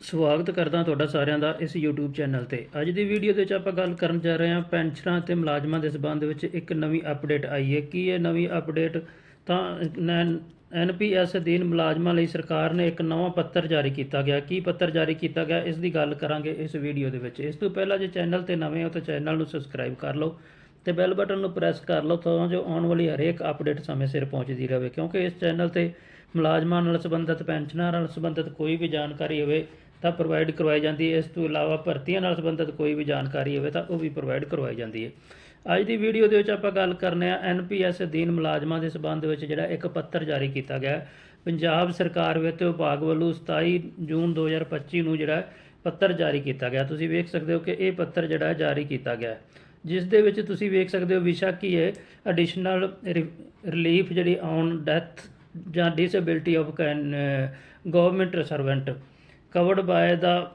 ਸਵਾਗਤ ਕਰਦਾ ਤੁਹਾਡਾ ਸਾਰਿਆਂ ਦਾ ਇਸ YouTube ਚੈਨਲ ਤੇ। ਅੱਜ ਦੀ ਵੀਡੀਓ ਦੇ ਵਿੱਚ ਆਪਾਂ ਗੱਲ ਕਰਨ ਜਾ ਰਹੇ ਹਾਂ ਪੈਨਸ਼ਨਾਂ ਤੇ ਮੁਲਾਜ਼ਮਾਂ ਦੇ ਸਬੰਧ ਵਿੱਚ ਇੱਕ ਨਵੀਂ ਅਪਡੇਟ ਆਈ ਹੈ। ਕੀ ਇਹ ਨਵੀਂ ਅਪਡੇਟ ਤਾਂ ਐਨਪੀਐਸ ਅਧੀਨ ਮੁਲਾਜ਼ਮਾਂ ਲਈ ਸਰਕਾਰ ਨੇ ਇੱਕ ਨਵਾਂ ਪੱਤਰ ਜਾਰੀ ਕੀਤਾ ਗਿਆ। ਕੀ ਪੱਤਰ ਜਾਰੀ ਕੀਤਾ ਗਿਆ? ਇਸ ਦੀ ਗੱਲ ਕਰਾਂਗੇ ਇਸ ਵੀਡੀਓ ਦੇ ਵਿੱਚ। ਇਸ ਤੋਂ ਪਹਿਲਾਂ ਜੇ ਚੈਨਲ ਤੇ ਨਵੇਂ ਹੋ ਤਾਂ ਚੈਨਲ ਨੂੰ ਸਬਸਕ੍ਰਾਈਬ ਕਰ ਲਓ ਤੇ ਬੈਲ ਬਟਨ ਨੂੰ ਪ੍ਰੈਸ ਕਰ ਲਓ ਤਾਂ ਜੋ ਆਉਣ ਵਾਲੀ ਹਰੇਕ ਅਪਡੇਟ ਸਮੇਂ ਸਿਰ ਪਹੁੰਚਦੀ ਰਹੇ। ਕਿਉਂਕਿ ਇਸ ਚੈਨਲ ਤੇ ਮੁਲਾਜ਼ਮਾਂ ਨਾਲ ਸੰਬੰਧਿਤ, ਪੈਨਸ਼ਨਾਂ ਨਾਲ ਸੰਬੰਧਿਤ ਕੋਈ ਵੀ ਜਾਣਕਾਰੀ ਹੋਵੇ ਤਾਂ ਪ੍ਰੋਵਾਈਡ ਕਰਵਾਈ ਜਾਂਦੀ ਹੈ। ਇਸ ਤੋਂ ਇਲਾਵਾ ਭਰਤੀਆਂ ਨਾਲ ਸੰਬੰਧਿਤ ਕੋਈ ਵੀ ਜਾਣਕਾਰੀ ਹੋਵੇ ਤਾਂ ਉਹ ਵੀ ਪ੍ਰੋਵਾਈਡ ਕਰਵਾਈ ਜਾਂਦੀ ਹੈ। ਅੱਜ ਦੀ ਵੀਡੀਓ ਦੇ ਵਿੱਚ ਆਪਾਂ ਗੱਲ ਕਰਨੇ ਆ ਐਨਪੀਐਸ ਅਧੀਨ ਮੁਲਾਜ਼ਮਾਂ ਦੇ ਸਬੰਧ ਵਿੱਚ ਜਿਹੜਾ ਇੱਕ ਪੱਤਰ ਜਾਰੀ ਕੀਤਾ ਗਿਆ ਪੰਜਾਬ ਸਰਕਾਰ ਵਿੱਤ ਵਿਭਾਗ ਵੱਲੋਂ 27 ਜੂਨ 2025 ਨੂੰ ਜਿਹੜਾ ਪੱਤਰ ਜਾਰੀ ਕੀਤਾ ਗਿਆ। ਤੁਸੀਂ ਵੇਖ ਸਕਦੇ ਹੋ ਕਿ ਇਹ ਪੱਤਰ ਜਿਹੜਾ ਜਾਰੀ ਕੀਤਾ ਗਿਆ ਜਿਸ ਦੇ ਵਿੱਚ ਤੁਸੀਂ ਵੇਖ ਸਕਦੇ ਹੋ ਵਿਸ਼ਾ ਕੀ ਹੈ। ਐਡੀਸ਼ਨਲ ਰਿਲੀਫ ਜਿਹੜੀ ਔਨ ਡੈਥ ਜਾਂ disability of government servant covered by the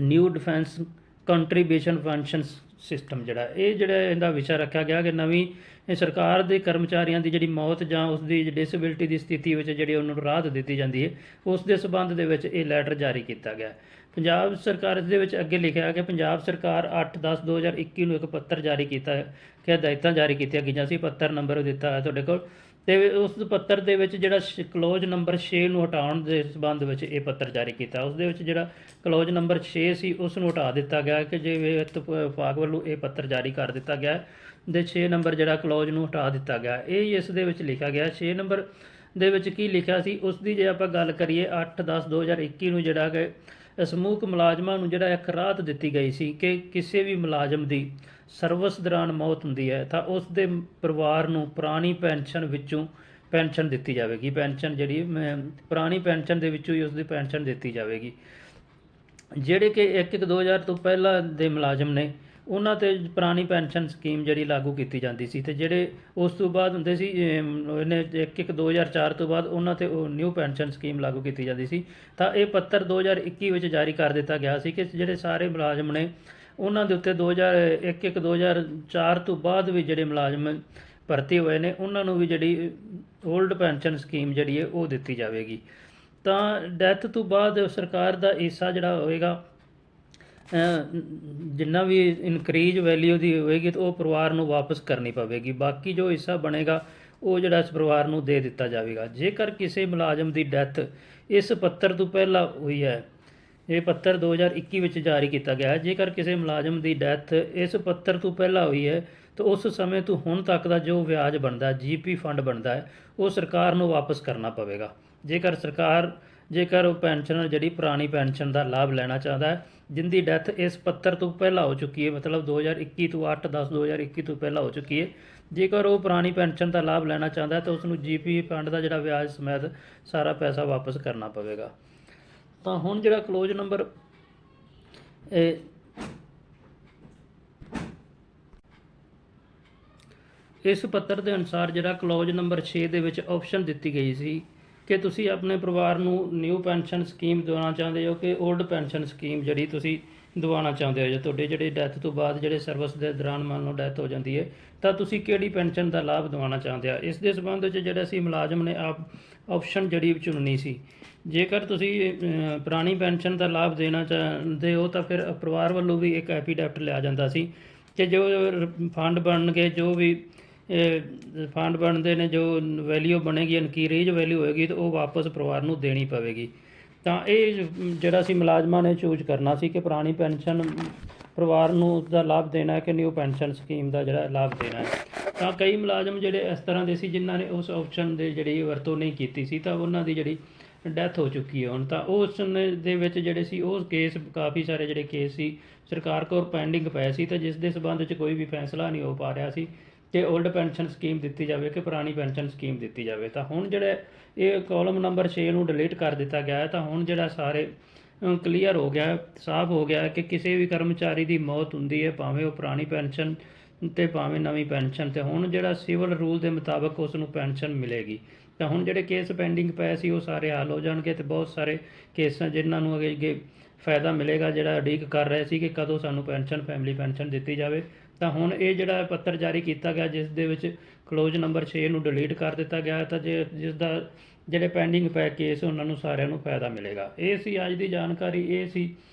new defence contribution pension system ਜਿਹੜਾ, ਇਹ ਜਿਹੜਾ ਇਹਦਾ ਵਿਸ਼ਾ ਰੱਖਿਆ ਗਿਆ ਕਿ ਨਵੀਂ ਇਹ ਸਰਕਾਰ ਦੇ ਕਰਮਚਾਰੀਆਂ ਦੀ ਜਿਹੜੀ ਮੌਤ ਜਾਂ ਉਸ ਦੀ ਡਿਸੇਬਿਲਟੀ ਦੀ ਸਥਿਤੀ ਵਿੱਚ ਜਿਹੜੀ ਉਹਨਾਂ ਨੂੰ ਰਾਹਤ ਦਿੱਤੀ ਜਾਂਦੀ ਹੈ, ਉਸ ਦੇ ਸਬੰਧ ਦੇ ਵਿੱਚ ਇਹ ਲੈਟਰ ਜਾਰੀ ਕੀਤਾ ਗਿਆ। ਪੰਜਾਬ ਸਰਕਾਰ ਇਸ ਦੇ ਵਿੱਚ ਅੱਗੇ ਲਿਖਿਆ ਕਿ ਪੰਜਾਬ ਸਰਕਾਰ 8/10/2021 ਨੂੰ ਇੱਕ ਪੱਤਰ ਜਾਰੀ ਕੀਤਾ ਹੈ ਕਿ ਹਦਾਇਤਾਂ ਜਾਰੀ ਕੀਤੀਆਂ ਗਈਆਂ ਸੀ, ਪੱਤਰ ਨੰਬਰ ਦਿੱਤਾ ਹੈ ਤੁਹਾਡੇ ਕੋਲ। ਤੇ ਉਸ ਪੱਤਰ ਦੇ ਵਿੱਚ ਜਿਹੜਾ ਕਲੋਜ਼ ਨੰਬਰ 6 ਨੂੰ ਹਟਾਉਣ ਦੇ ਸਬੰਧ ਵਿੱਚ ਇਹ ਪੱਤਰ ਜਾਰੀ ਕੀਤਾ। ਉਸ ਦੇ ਵਿੱਚ ਜਿਹੜਾ ਕਲੋਜ਼ ਨੰਬਰ 6 ਸੀ, ਉਸ ਨੂੰ ਹਟਾ ਦਿੱਤਾ ਗਿਆ ਕਿ ਜੇ ਵਿੱਤ ਵਿਭਾਗ ਵੱਲੋਂ ਇਹ ਪੱਤਰ ਜਾਰੀ ਕਰ ਦਿੱਤਾ ਗਿਆ ਦੇ 6 ਨੰਬਰ ਜਿਹੜਾ ਕਲੋਜ਼ ਨੂੰ ਹਟਾ ਦਿੱਤਾ ਗਿਆ ਇਹ ਇਸ ਦੇ ਵਿੱਚ ਲਿਖਿਆ ਗਿਆ 6 ਨੰਬਰ ਦੇ ਵਿੱਚ ਕੀ ਲਿਖਿਆ ਸੀ? ਉਸ ਦੀ ਜੇ ਆਪਾਂ ਗੱਲ ਕਰੀਏ 8/10/2021 ਨੂੰ ਜਿਹੜਾ ਕਿ ਸਮੂਹਕ ਮੁਲਾਜ਼ਮਾਂ ਨੂੰ ਜਿਹੜਾ ਇੱਕ ਰਾਹਤ ਦਿੱਤੀ ਗਈ ਸੀ ਕਿ ਕਿਸੇ ਵੀ ਮੁਲਾਜ਼ਮ ਦੀ ਸਰਵਿਸ ਦੌਰਾਨ ਮੌਤ ਹੁੰਦੀ ਹੈ ਤਾਂ ਉਸ ਦੇ ਪਰਿਵਾਰ ਨੂੰ ਪੁਰਾਣੀ ਪੈਨਸ਼ਨ ਵਿੱਚੋਂ ਪੈਨਸ਼ਨ ਦਿੱਤੀ ਜਾਵੇਗੀ। ਪੈਨਸ਼ਨ ਜਿਹੜੀ ਅਮ, ਪੁਰਾਣੀ ਪੈਨਸ਼ਨ ਦੇ ਵਿੱਚੋਂ ਹੀ ਉਸ ਦੀ ਪੈਨਸ਼ਨ ਦਿੱਤੀ ਜਾਵੇਗੀ। ਜਿਹੜੇ ਕਿ 1 2000 ਤੋਂ ਪਹਿਲਾਂ ਦੇ ਮੁਲਾਜ਼ਮ ਨੇ ਉਹਨਾਂ ਤੇ ਪੁਰਾਣੀ ਪੈਨਸ਼ਨ ਸਕੀਮ ਜਿਹੜੀ ਲਾਗੂ ਕੀਤੀ ਜਾਂਦੀ ਸੀ ਤੇ ਜਿਹੜੇ ਉਸ ਤੋਂ ਬਾਅਦ ਹੁੰਦੇ ਸੀ ਅਮ, ਇਹਨੇ 1 1 2004 ਤੋਂ ਬਾਅਦ ਉਹਨਾਂ ਤੇ ਉਹ ਨਿਊ ਪੈਨਸ਼ਨ ਸਕੀਮ ਲਾਗੂ ਕੀਤੀ ਜਾਂਦੀ ਸੀ। ਤਾਂ ਇਹ ਪੱਤਰ 2021 ਵਿੱਚ ਜਾਰੀ ਕਰ ਦਿੱਤਾ ਗਿਆ ਸੀ ਕਿ ਜਿਹੜੇ ਸਾਰੇ ਮੁਲਾਜ਼ਮ ਨੇ ਉਹਨਾਂ ਦੇ ਉੱਤੇ 2001 1 2004 ਤੋਂ ਬਾਅਦ ਵੀ ਜਿਹੜੇ ਮੁਲਾਜ਼ਮ ਭਰਤੀ ਹੋਏ ਨੇ ਉਹਨਾਂ ਨੂੰ ਵੀ ਜਿਹੜੀ 올ਡ ਪੈਨਸ਼ਨ ਸਕੀਮ ਜਿਹੜੀ ਹੈ ਉਹ ਦਿੱਤੀ ਜਾਵੇਗੀ। ਤਾਂ ਡੈਥ ਤੋਂ ਬਾਅਦ ਸਰਕਾਰ ਦਾ ਹਿੱਸਾ ਜਿਹੜਾ ਹੋਵੇਗਾ ਜਿੰਨਾ ਵੀ ਇਨਕਰੀਜ਼ ਵੈਲਿਊ ਦੀ ਹੋਏਗੀ ਤਾਂ ਉਹ ਪਰਿਵਾਰ ਨੂੰ ਵਾਪਸ ਕਰਨੀ ਪਵੇਗੀ। ਬਾਕੀ ਜੋ ਹਿੱਸਾ ਬਣੇਗਾ, ਉਹ ਜਿਹੜਾ ਇਸ ਪਰਿਵਾਰ ਨੂੰ ਦੇ ਦਿੱਤਾ ਜਾਵੇਗਾ। ਜੇਕਰ ਕਿਸੇ ਮੁਲਾਜ਼ਮ ਦੀ ਡੈਥ ਇਸ ਪੱਤਰ ਤੋਂ ਪਹਿਲਾਂ ਹੋਈ ਹੈ, ਇਹ ਪੱਤਰ 2021 ਵਿੱਚ ਜਾਰੀ ਕੀਤਾ ਗਿਆ ਹੈ। ਜੇਕਰ ਕਿਸੇ ਮੁਲਾਜ਼ਮ ਦੀ ਡੈਥ ਇਸ ਪੱਤਰ ਤੋਂ ਪਹਿਲਾਂ ਹੋਈ ਹੈ, ਤਾਂ ਉਸ ਸਮੇਂ ਤੋਂ ਹੁਣ ਤੱਕ ਦਾ ਜੋ ਵਿਆਜ ਬਣਦਾ ਹੈ ਜੀਪੀ ਫੰਡ ਬਣਦਾ ਹੈ, ਉਹ ਸਰਕਾਰ ਨੂੰ ਵਾਪਸ ਕਰਨਾ ਪਵੇਗਾ। ਜੇਕਰ ਸਰਕਾਰ, ਜੇਕਰ ਉਹ ਪੈਨਸ਼ਨਰ ਜਿਹੜੀ ਪੁਰਾਣੀ ਪੈਨਸ਼ਨ ਦਾ ਲਾਭ ਲੈਣਾ ਚਾਹੁੰਦਾ ਹੈ ਜਿੰਦੀ ਡੈਥ ਇਸ ਪੱਤਰ ਤੋਂ ਪਹਿਲਾਂ ਹੋ ਚੁੱਕੀ ਹੈ, ਮਤਲਬ 2021 ਤੋਂ 8 10 2021 ਤੋਂ ਪਹਿਲਾਂ ਹੋ ਚੁੱਕੀ ਹੈ। ਜੇਕਰ ਉਹ ਪੁਰਾਣੀ ਪੈਨਸ਼ਨ ਦਾ ਲਾਭ ਲੈਣਾ ਚਾਹੁੰਦਾ ਹੈ, ਤਾਂ ਉਸ ਨੂੰ ਜੀਪੀ ਫੰਡ ਦਾ ਜਿਹੜਾ ਵਿਆਜ ਸਮੇਤ ਸਾਰਾ ਪੈਸਾ ਵਾਪਸ ਕਰਨਾ ਪਵੇਗਾ। ਤਾਂ ਹੁਣ ਜਿਹੜਾ ਕਲੋਜ਼ ਨੰਬਰ ਇਹ ਇਸ ਪੱਤਰ ਦੇ ਅਨੁਸਾਰ ਜਿਹੜਾ ਕਲੋਜ਼ ਨੰਬਰ 6 ਦੇ ਵਿੱਚ ਆਪਸ਼ਨ ਦਿੱਤੀ ਗਈ ਸੀ ਕਿ ਤੁਸੀਂ ਆਪਣੇ ਪਰਿਵਾਰ ਨੂੰ ਨਿਊ ਪੈਨਸ਼ਨ ਸਕੀਮ ਦਿਵਾਉਣਾ ਚਾਹੁੰਦੇ ਹੋ ਕਿ 올ਡ ਪੈਨਸ਼ਨ ਸਕੀਮ ਜਿਹੜੀ ਤੁਸੀਂ ਦਿਵਾਉਣਾ ਚਾਹੁੰਦੇ ਹੋ? ਜਾਂ ਤੁਹਾਡੇ ਜਿਹੜੇ ਡੈਥ ਤੋਂ ਬਾਅਦ ਜਿਹੜੇ ਸਰਵਿਸ ਦੇ ਦੌਰਾਨ ਮੰਨ ਲਓ ਡੈਥ ਹੋ ਜਾਂਦੀ ਹੈ, ਤਾਂ ਤੁਸੀਂ ਕਿਹੜੀ ਪੈਨਸ਼ਨ ਦਾ ਲਾਭ ਦਿਵਾਉਣਾ ਚਾਹੁੰਦੇ ਆ ਇਸ ਦੇ ਸੰਬੰਧ ਵਿੱਚ ਜਿਹੜਾ ਸੀ ਮੁਲਾਜ਼ਮ ਨੇ, ਆਪ ਆਪਸ਼ਨ ਜਿਹੜੀ ਚੁਣਨੀ ਸੀ। ਜੇਕਰ ਤੁਸੀਂ ਪੁਰਾਣੀ ਪੈਨਸ਼ਨ ਦਾ ਲਾਭ ਦੇਣਾ ਚਾਹੁੰਦੇ ਹੋ, ਤਾਂ ਫਿਰ ਪਰਿਵਾਰ ਵੱਲੋਂ ਵੀ ਇੱਕ ਐਫੀਡੈਵਿਟ ਲਿਆ ਜਾਂਦਾ ਸੀ ਕਿ ਜੋ ਫੰਡ ਬਣਨਗੇ, ਜੋ ਵੀ ਫੰਡ ਬਣਦੇ ਨੇ, ਜੋ ਵੈਲਿਊ ਬਣੇਗੀ, ਇਨਕਰੀਜ ਵੈਲਿਊ ਹੋਏਗੀ, ਤਾਂ ਉਹ ਵਾਪਸ ਪਰਿਵਾਰ ਨੂੰ ਦੇਣੀ ਪਵੇਗੀ। ਤਾਂ ਇਹ ਜਿਹੜਾ ਸੀ ਮੁਲਾਜ਼ਮਾਂ ਨੇ ਚੂਜ਼ ਕਰਨਾ ਸੀ ਕਿ ਪੁਰਾਣੀ ਪੈਨਸ਼ਨ ਪਰਿਵਾਰ ਨੂੰ ਦਾ ਲਾਭ ਦੇਣਾ ਹੈ ਕਿ ਨਿਊ ਪੈਨਸ਼ਨ ਸਕੀਮ ਦਾ ਜਿਹੜਾ ਲਾਭ ਦੇਣਾ ਹੈ। ਤਾਂ ਕਈ ਮੁਲਾਜ਼ਮ ਜਿਹੜੇ ਇਸ ਤਰ੍ਹਾਂ ਦੇ ਸੀ, ਜਿਨ੍ਹਾਂ ਨੇ ਉਸ ਆਪਸ਼ਨ ਦੇ ਜਿਹੜੀ ਵਰਤੋਂ ਨਹੀਂ ਕੀਤੀ ਸੀ, ਤਾਂ ਉਹਨਾਂ ਦੀ ਜਿਹੜੀ ਡੈਥ ਹੋ ਚੁੱਕੀ ਹੈ ਹੁਣ। ਤਾਂ ਉਸ ਦੇ ਵਿੱਚ ਜਿਹੜੇ ਸੀ, ਉਹ ਕੇਸ ਕਾਫੀ ਸਾਰੇ ਜਿਹੜੇ ਕੇਸ ਸੀ, ਸਰਕਾਰ ਕੋਲ ਪੈਂਡਿੰਗ ਪਏ ਸੀ, ਤਾਂ ਜਿਸ ਦੇ ਸਬੰਧ ਵਿੱਚ ਕੋਈ ਵੀ ਫੈਸਲਾ ਨਹੀਂ ਹੋ ਪਾ ਰਿਹਾ ਸੀ। ਕਿ 올ਡ ਪੈਨਸ਼ਨ ਸਕੀਮ ਦਿੱਤੀ ਜਾਵੇ ਕਿ ਪੁਰਾਣੀ ਪੈਨਸ਼ਨ ਸਕੀਮ ਦਿੱਤੀ ਜਾਵੇ। ਤਾਂ ਹੁਣ ਜਿਹੜੇ ਇਹ ਕਾਲਮ ਨੰਬਰ 6 ਨੂੰ ਡਿਲੀਟ ਕਰ ਦਿੱਤਾ ਗਿਆ ਹੈ, ਤਾਂ ਹੁਣ ਜਿਹੜਾ ਸਾਰੇ ਕਲੀਅਰ ਹੋ ਗਿਆ, ਸਾਫ਼ ਹੋ ਗਿਆ ਕਿ ਕਿਸੇ ਵੀ ਕਰਮਚਾਰੀ ਦੀ ਮੌਤ ਹੁੰਦੀ ਹੈ, ਭਾਵੇਂ ਉਹ ਪੁਰਾਣੀ ਪੈਨਸ਼ਨ ਤੇ ਭਾਵੇਂ ਨਵੀਂ ਪੈਨਸ਼ਨ ਤੇ। ਹੁਣ ਜਿਹੜਾ ਸਿਵਲ ਰੂਲ ਦੇ ਮੁਤਾਬਕ ਉਸ ਨੂੰ ਪੈਨਸ਼ਨ ਮਿਲੇਗੀ। ਤਾਂ ਹੁਣ ਜਿਹੜੇ ਕੇਸ ਪੈਂਡਿੰਗ ਪਏ ਸੀ, ਉਹ ਸਾਰੇ ਹੱਲ ਹੋ ਜਾਣਗੇ ਤੇ ਬਹੁਤ ਸਾਰੇ ਕੇਸਾਂ ਜਿਨ੍ਹਾਂ ਨੂੰ ਅੱਗੇ ਅੱਗੇ ਫਾਇਦਾ ਮਿਲੇਗਾ, ਜਿਹੜਾ ਉਡੀਕ ਕਰ ਰਹੇ ਸੀ ਕਿ ਕਦੋਂ ਸਾਨੂੰ ਪੈਨਸ਼ਨ ਫੈਮਿਲੀ ਪੈਨਸ਼ਨ ਦਿੱਤੀ ਜਾਵੇ। ਤਾਂ ਹੁਣ ਇਹ ਜਿਹੜਾ ਪੱਤਰ ਜਾਰੀ ਕੀਤਾ ਗਿਆ, ਜਿਸ ਦੇ ਵਿੱਚ ਕਲੋਜ਼ ਨੰਬਰ 6 ਨੂੰ ਡਿਲੀਟ ਕਰ ਦਿੱਤਾ ਗਿਆ ਹੈ, ਤਾਂ ਜੇ, ਜਿਸ ਦਾ ਜਿਹੜੇ ਪੈਂਡਿੰਗ ਪੈ ਕੇਸ ਉਹਨਾਂ ਨੂੰ ਸਾਰਿਆਂ ਨੂੰ ਫਾਇਦਾ ਮਿਲੇਗਾ। ਇਹ ਸੀ ਅੱਜ ਦੀ ਜਾਣਕਾਰੀ, ਇਹ ਸੀ